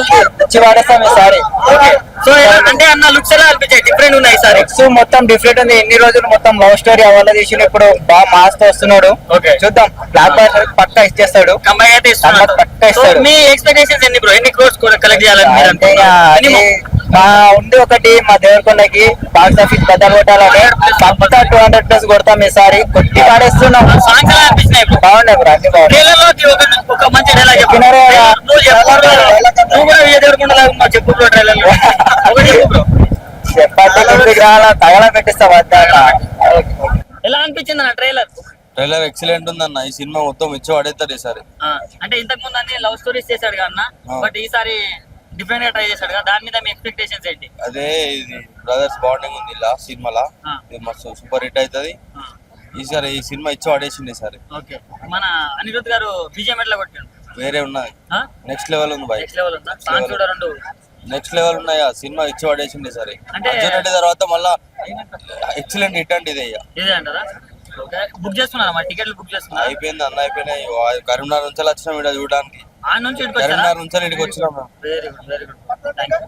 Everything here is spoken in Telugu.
ఇచ్చి ఈసారి సో అంటే అన్న లుక్స్ ఎలా అనిపించాయి డిఫరెంట్ ఉన్నాయి మొత్తం డిఫరెంట్ ఉంది. ఎన్ని రోజులు మొత్తం లవ్ స్టోరీ అవన్నీ తీసిన ఇప్పుడు బాగా మాస్తో వస్తున్నాడు. చూద్దాం. బ్లాక్ బాస్టర్ పక్కా ఇచ్చేస్తాడు. కంబైన్ అయితే పక్కా ఇస్తాడు. మీ ఎక్స్పెక్టేషన్స్ ఎన్ని బ్రో ఎన్ని క్రోర్స్ కూడా కలెక్ట్. మా ఉంది ఒకటి మా దేవరకొండకి బాక్స్ ఆఫీస్ పెద్ద కొట్టాలని పక్కా టూ హండ్రెడ్ ప్లస్ కొడతాం ఈసారి. కొట్టి పాడేస్తున్నాం. సాంగ్స్ ఎలా ఇప్పుడు బాగున్నాయి బ్రో అన్ని బాగున్నాయి. ఒక మంచి డైలాగ్ చెప్పినారే చెప్పు బ్రో ట్రైలర్ ఒకటి చెప్పు బ్రో. ఎలా అనిపించింది అన్న ట్రైలర్? ట్రైలర్ ఎక్సలెంట్ ఉందన్న. ఈ సినిమా మొత్తం ఇచ్చి పడేస్తారు ఈసారి. అంటే ఇంతకు ముందు అన్ని లవ్ స్టోరీస్ చేశాడు అన్న. బట్ ఈసారి డిఫరెంట్గా ట్రై చేశాడు కదా. దాని మీద మీ ఎక్స్పెక్టేషన్స్ ఏంటి? అదే ఇది బ్రదర్స్ బాండింగ్ ఉంది ఇలా సినిమాలా. ఇది మస్తు సూపర్ హిట్ అవుతుంది ఈసారి ఈ సినిమా ఇచ్చి పడేసింది ఈసారి. ఓకే. మన అనిరుద్ గారు బీజేఎం ఎట్లా కొట్టాడు? వేరే ఉన్నది నెక్స్ట్ లెవెల్ ఉంది బాయ్ నెక్స్ట్ లెవెల్ ఉందా? సాంగ్స్ కూడా రెండు? నెక్స్ట్ లెవెల్ ఉన్నాయి? సినిమా ఇచ్చి పడేసింది అంటే- అర్జున్ రెడ్డి తర్వాత మళ్ళా ఎక్సలెంట్ హిట్ అంటే ఇదే ఇక. ఇదే అంటారా? బుక్ చేసుకున్నారా టికెట్లు బుక్ చేసుకున్నారా అయిపోయింది అన్న అయిపోయినాయి. కరీంనగర్ నుంచి వచ్చినాం ఇక్కడ చూడడానికి. ఆ నుంచి కరీంనగర్ నుంచి ఇక్కడికి వచ్చినాం. Very good very good thank you